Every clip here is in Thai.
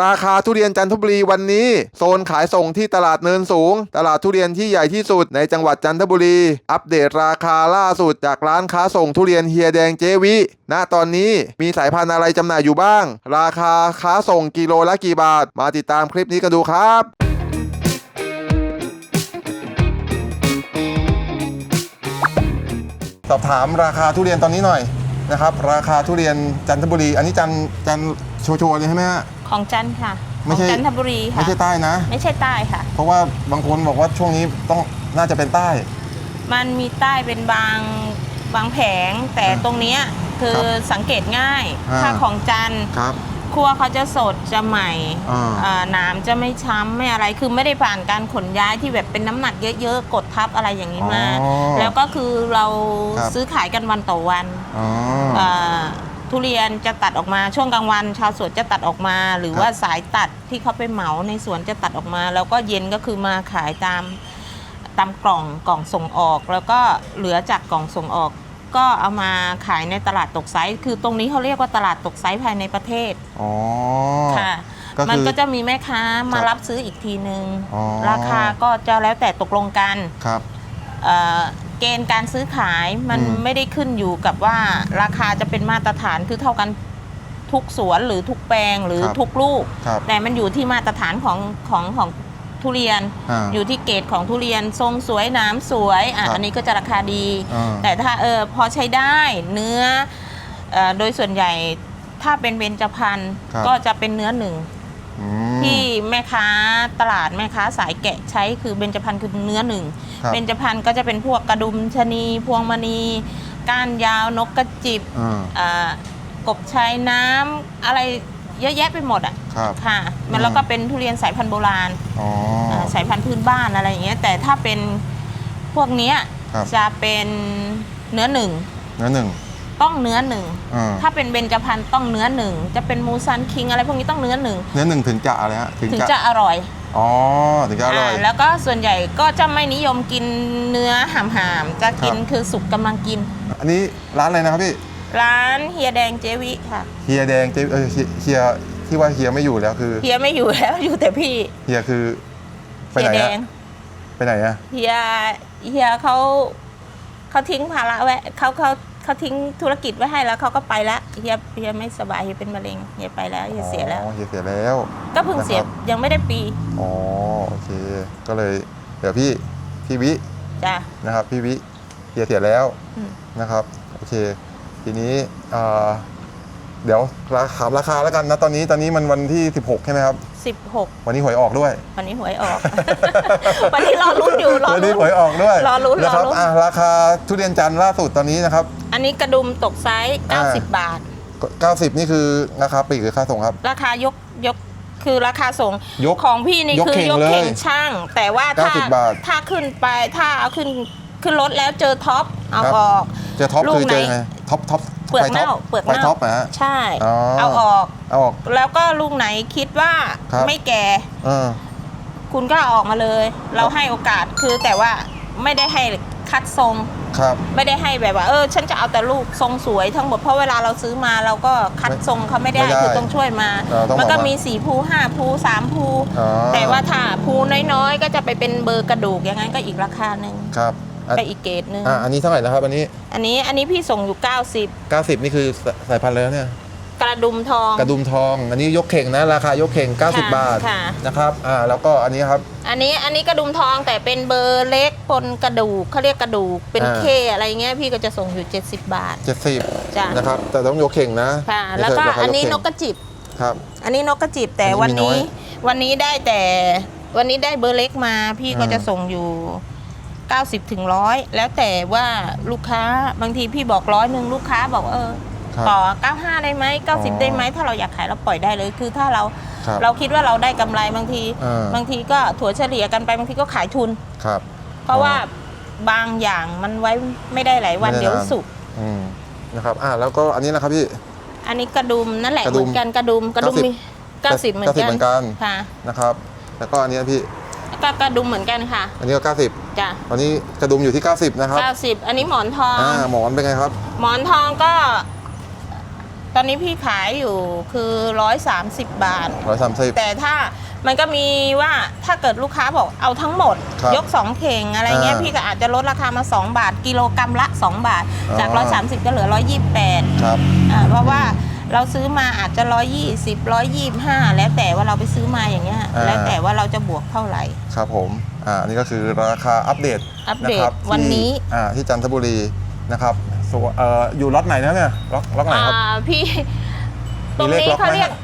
ราคาทุเรียนจันทบุรีวันนี้ โซนขายส่งที่ตลาดเนินสูง ตลาดทุเรียนที่ใหญ่ที่สุดในจังหวัดจันทบุรี อัปเดตราคาล่าสุดจากร้านค้าส่งทุเรียนเฮียแดงเจวิณตอนนี้มีสายพันธุ์อะไรจำหน่ายอยู่บ้าง ราคาค้าส่งกิโลละกี่บาท มาติดตามคลิปนี้กันดูครับสอบถามราคาทุเรียนตอนนี้หน่อยนะครับราคาทุเรียนจันทบุรี อันนี้จันจันโชว์โชว์เลยใช่ไหมฮะ ของจันทร์ค่ะไม่ขอใช่งจันทบุรีค่ะ ไม่ใช่ใต้นะ ไม่ใช่ใต้ค่ะ เพราะว่าบางคนบอกว่าช่วงนี้ต้องน่าจะเป็นใต้ มันมีใต้เป็นบางบางแผง แต่อ่าตรงเนี้ยคือครับสังเกตง่ายอ่า ถ้าของจันทร์ครับ คั่วเขาจะสดจะใหม่อ่า อ่าหนามจะไม่ช้ำไม่อะไรคือไม่ได้ผ่านการขนย้ายที่แบบเป็นน้ำหนักเยอะๆ กดทับอะไรอย่างนี้มาอ๋อแล้วก็คือเราครับ ซื้อขายกันวันต่อวันอ๋อ อ่า ทุเรียนจะตัดออกมาช่วงกลางวัน ชาวสวนจะตัดออกมา หรือครับว่าสายตัดที่เขาไปเหมาในสวนจะตัดออกมา แล้วก็เย็นก็คือมาขายตามตามกล่องกล่องส่งออก แล้วก็เหลือจากกล่องส่งออก ก็เอามาขายในตลาดตกไซส์คือตรงนี้เขาเรียกว่าตลาดตกไซส์ภายในประเทศอ๋อค่ะ ก็คือมันก็จะมีแม่ค้ามาครับรับซื้ออีกทีนึง อ๋อ ราคาก็จะแล้วแต่ตกลงกัน ครับ เอ่อ เกณฑ์การซื้อขายมันอืม ไม่ได้ขึ้นอยู่กับว่าราคาจะเป็นมาตรฐานคือเท่ากันทุกสวนหรือทุกแปลงหรือครับ ทุกลูก ครับแต่มันอยู่ที่มาตรฐานของของของทุเรียน อ่า อยู่ที่เกรดของทุเรียนทรงสวยหน้ำสวยอะครับ อันนี้ก็จะราคาดี อ่า แต่ถ้าเออพอใช้ได้เนื้อเอ่อโดยส่วนใหญ่ถ้าเป็นเบญจพรรณครับก็จะเป็นเนื้อหนึ่ง อืม ที่แม่ค้าตลาดแม่ค้าสายแกะใช้คือเบญจพรรณคือเนื้อหนึ่งครับ เบญจพรรณก็จะเป็นพวกกระดุมชะนี พวงมณี ก้านยาวนกกระจิบอ่าอ่ากบชายน้ำอะไรเยอะแยะไปหมดอะครับ ค่ะ มันแล้วก็เป็นทุเรียนสายพันธุ์โบราณอ๋อาสายพันธุ์พื้นบ้านอะไรอย่างเงี้ยแต่ถ้าเป็นพวกเนี้ยครับ จะเป็นเนื้อหนึ่งเนื้อหนึ่ง ต้องเนื้อหนึ่งอ่าถ้าเป็นเบญจพรรณต้องเนื้อหนึ่งจะเป็นมูซันคิงอะไรพวกนี้ต้องเนื้อหนึ่งเนื้อหนึ่งถึงจะอะไรฮะถึงถึงจะจะอร่อยอ๋อถึงจะอร่อยอ่าแล้วก็ส่วนใหญ่ก็จะไม่นิยมกินเนื้อหามๆจะกินครับ คือสุกกำลังกิน อันนี้ร้านอะไรนะครับพี่ร้านเฮียแดงเจวิค่ะ เฮียแดงเจเออเฮียเฮียที่ว่าเฮียไม่อยู่แล้วคือเฮียไม่อยู่แล้ว อยู่แต่พี่เฮียคือไปเฮีไหนแดฮะงไปไหนอะ เฮียเฮียเขาเขาทิ้งภาระไว้เขาเขา เขาทิ้งธุรกิจไว้ให้แล้วเขาก็ไปแล้วเฮียเฮียไม่สบายเฮียเป็นมะเร็งเฮียไปแล้วเฮียเสียแล้ว อ๋อเฮียเสียแล้ว ก็เพิ่งเสียนะครับ ยังไม่ได้ปีอ๋อโอเค ก็เลยเดี๋ยวพี่พี่วิจ้ะ นะครับ พี่วิเฮียเสียแล้วอืม นะครับ โอเค ทีนี้เอ่อ เดี๋ยวราคาราคาแล้วกันนะตอนนี้ตอนนี้มันวันที่ 16 ใช่ไหมครับสิบหกวันนี้หวยออกด้วย วันนี้หวยออก วันนี้รอลุ้นอยู่รอวันนี้ลุ้นหวยออกด้วยรอลุ้นนะครับรอลุ้นอะราคาทุเรียนจันทร์ล่าสุดตอนนี้นะครับ อันนี้กระดุมตกไซส์อ่า90 บาท 90 นี่คือราคาปลีกหรือค่าส่งครับ ราคายกยกคือราคาส่งยกของพี่นี่ยกคือเข่งยกเลยเข่งช่าง แต่ว่าถ้า90บาทถ้าขึ้นไปถ้าเอาขึ้นขึ้นรถแล้วเจอท็อปเอาครับออกเจะท็อปลูกคือเจอไหนไงท็อปท็อป เปลือกไฟท็อปเน่าเปลือกไฟเน่าท็อปนะฮะ ใช่ อ๋อ เอาออก เอาออก แล้วก็ลูกไหนคิดว่าครับ ไม่แก่ เออ คุณก็เอาออกมาเลย เราให้โอกาสคือแต่ว่าไม่ได้ให้คัดทรง ครับ ไม่ได้ให้แบบว่า เออ ฉันจะเอาแต่ลูกทรงสวยทั้งหมดเพราะเวลาเราซื้อมาเราก็คัดทรงเขาไม่ได้ไม่ได้คือต้องช่วยมาเราต้องมันก็บอกว่ามีมีสี่ภูห้าภูสามภูอ๋อ แต่ว่าถ้าภูน้อยๆ ก็จะไปเป็นเบอร์กระดูกอย่างนั้นก็อีกราคาหนึ่ง ครับอะ ไปอีกเกรดหนึ่งอะอันนี้เท่าไหร่นะครับ อันนี้อันนี้อันนี้พี่ส่งอยู่ 90นี่คือสายพันธุ์เลยเนี่ย90กระดุมทอง กระดุมทอง อันนี้ยกเข่งนะ ราคายกเข่ง 90ค่ะบาทค่ะ นะครับอ่าแล้วก็อันนี้ครับ อันนี้อันนี้กระดุมทองแต่เป็นเบอร์เล็กปนกระดูกเขาเรียกกระดูกเป็นอ่า เคอะไรเงี้ยพี่ก็จะส่งอยู่ 70 บาท70จ้ะนะครับ แต่ต้องยกเข่งนะค่ะไม่แล้วใช่ก็ราคาอันนี้ยนเข่กงกระจิบ ครับ อันนี้นกกระจิบแต่อัวันนนี้มีน้นี้ อยวันนี้ได้แต่วันนี้ได้เบอร์เล็กมาพี่ก็อ่าจะส่งอยู่ 90ถึงร้อยแล้วแต่ว่าลูกค้าบางทีพี่บอกร้อยหนึ่งลูกค้าบอกว่าเออครับ ต่อ95 ได้ไหมอ๋อ90 ได้ไหมถ้าเราอยากขายเราปล่อยได้เลยคือถ้าเราครับ เราคิดว่าเราได้กำไรบางที อ่า บางทีก็ถั่วเฉลี่ยกันไปบางทีก็ขายทุน ครับ เพราะว่าบางอย่างมันไว้ไม่ได้หลายวันไม่ได้เดี๋ยวนานสุก อืมนะครับอ่าแล้วก็อันนี้นะครับพี่ อันนี้กระดุมนั่นแหละกระเหดุมืมอนกันกระดุมกระดุมมี90เหมือน90เหมืกัอนนกัน ค่ะ นะครับ แล้วก็อันนี้นะพี่ ก็กระดุมเหมือนกันค่ะ อันนี้ก็ 90จ้ะตอนนี้กระดุมอยู่ที่ 90 นะครับ 90 อันนี้หมอนทองอ่าหมอนเป็นไงครับ หมอนทองก็ ตอนนี้พี่ขายอยู่คือ 130 บาทร้อยสามสิบแต่ถ้ามันก็มีว่าถ้าเกิดลูกค้าบอกเอาทั้งหมดครับยก 2 เข่งอะไรเงี้ยอ่าพี่ก็อาจจะลดราคามา 2 บาท กิโลกรัมละ 2 บาท จากอ๋อ130 ก็เหลือ 128 ครับอ่าเพราะว่า เราซื้อมาอาจจะ120 125แล้วแต่ว่าเราไปซื้อมาอย่างเงี้ยอ่า แล้วแต่ว่าเราจะบวกเท่าไหร่ ครับผม อ่า นี่ก็คือราคาอัปเดตอัปเดตะครับวันนี้ที่อ่า ที่จันทบุรีนะครับส่วนเอ่อ อยู่ล็อตไหนนะเนี่ย ล็อกล็อกไหนครับ อ่าพี่ตรงมีเลขนี้ล็อกเขาไหมเรียกฮะ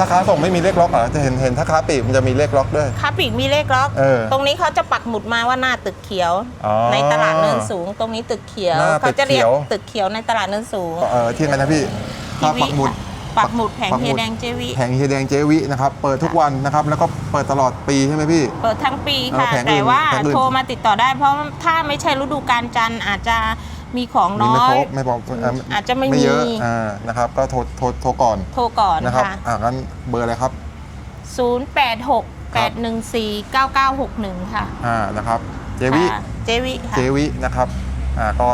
ถ้าค้าส่งไม่มีเลขล็อกเหรอ จะเห็นเห็นถ้าค้าปลีกมันจะมีเลขล็อกด้วยคาปิกมีเลขล็อก เออ ตรงนี้เขาจะปักหมุดมาว่าหน้าตึกเขียว อ๋อ ในตลาดเนินสูง ตรงนี้ตึกเขียวหน้าตึเขากจะเรียกเขียวตึกเขียวในตลาดเนินสูง เอ่อที่ไงนะพี่ ถ้าปักหมุด ปักหมุดแผงปักเฮหมุดแดงเจวิ แผงเฮียแดงเจวินะครับ เปิดทุกวันนะครับ แล้วก็เปิดตลอดปีใช่ไหมพี่ เปิดทั้งปีค่ะ เออแผงอื่นแต่ว่าแผงอื่น โทรมาติดต่อได้ เพราะถ้าไม่ใช่ฤดูกาลจันทร์อาจจะมีของมีน้ไม่อคย รบไม่พอเอ่ออาจจะไม่ไม่เยอะมีอ่านะครับ ก็โทรโทรโทรก่อนโทรก่อนนะครับค่ะ อ่างั้นเบอร์อะไรครับ 086 814 9961 ค่ะอ่านะครับเจวิค่ะเจวิค่ะ เจวินะครับอ่าก็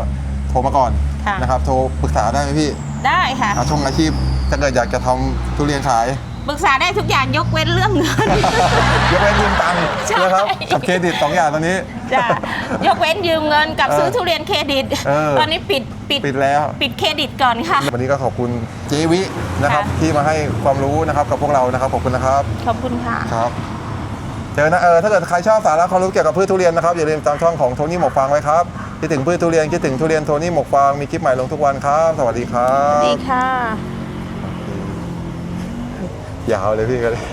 โทรมาก่อนค่ะ นะครับ โทรปรึกษาได้ไหมพี่ ได้ค่ะอาชงอาชีพถ้าเกิดอยากจะทำทุเรียนขาย ปรึกษาได้ทุกอย่างยกเว้นเรื่องเงิน ยกเว้นยืมตังค์ใช่ นะครับกับเครดิตสองอย่างตอนนี้ จ้ะยกเว้นยืมเงินกับเออซื้อทุเรียนเครดิต เออ ตอนนี้ปิดปิดปิดแล้ว ปิดเครดิตก่อนค่ะ วันนี้ก็ขอบคุณเจวินะครับค่ะ ที่มาให้ความรู้นะครับกับพวกเรานะครับขอบคุณนะครับขอบคุณค่ะ ครับ เจอนะเออถ้าเกิดใครชอบสาระความรู้เกี่ยวกับพืชทุเรียนนะครับอย่าลืมตามช่องของโทนี่หมกฟางไว้ครับ คิดถึงพืชทุเรียนคิดถึงทุเรียนโทนี่หมกฟางมีคลิปใหม่ลงทุกวันครับ สวัสดีครัสวัสดีบค่ะ ยาวเลยพี่ก็เลย